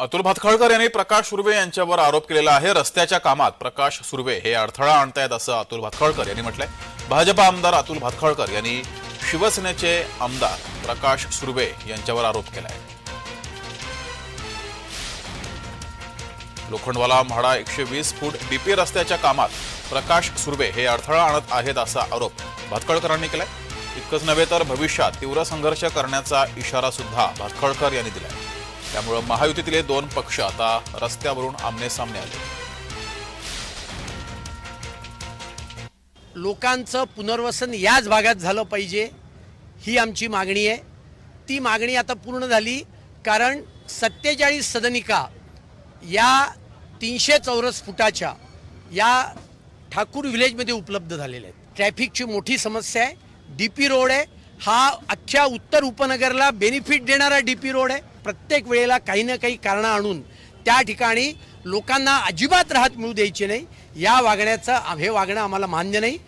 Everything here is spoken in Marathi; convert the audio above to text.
अतुल भातखळकर यांनी प्रकाश सुर्वे यांच्यावर आरोप केलेला आहे. रस्त्याच्या कामात प्रकाश सुर्वे हे अडथळा आणतायत असं अतुल भातखळकर यांनी म्हटलंय. भाजपा आमदार अतुल भातखळकर यांनी शिवसेनेचे आमदार प्रकाश सुर्वे यांच्यावर आरोप केलाय. लोखंडवाला म्हाडा एकशे वीस फूट डीपी रस्त्याच्या कामात प्रकाश सुर्वे हे अडथळा आणत आहेत असा आरोप भातखळकरांनी केलाय. इतकंच नव्हे तर भविष्यात तीव्र संघर्ष करण्याचा इशारा सुद्धा भातखळकर यांनी दिलाय. त्यामुळे महायुतीतले दोन पक्ष आता रस्त्यावरून आमने सामने आले. लोकांचं पुनर्वसन याच भागात झालं पाहिजे ही आमची मागणी आहे. ती मागणी आता पूर्ण झाली कारण सत्तेचाळीस सदनिका या तीनशे चौरस फुटाच्या या ठाकूर विलेजमध्ये उपलब्ध झालेल्या आहेत. ट्रॅफिकची मोठी समस्या आहे. डी पी रोड आहे. हा अख्ख्या उत्तर उपनगरला बेनिफिट देणारा डी पी रोड आहे. प्रत्येक वेळेला काही ना काही कारणं आणून त्या ठिकाणी लोकांना अजिबात राहत मिळू द्यायची नाही. या वागण्याचं हे वागणं आम्हाला मान्य नाही.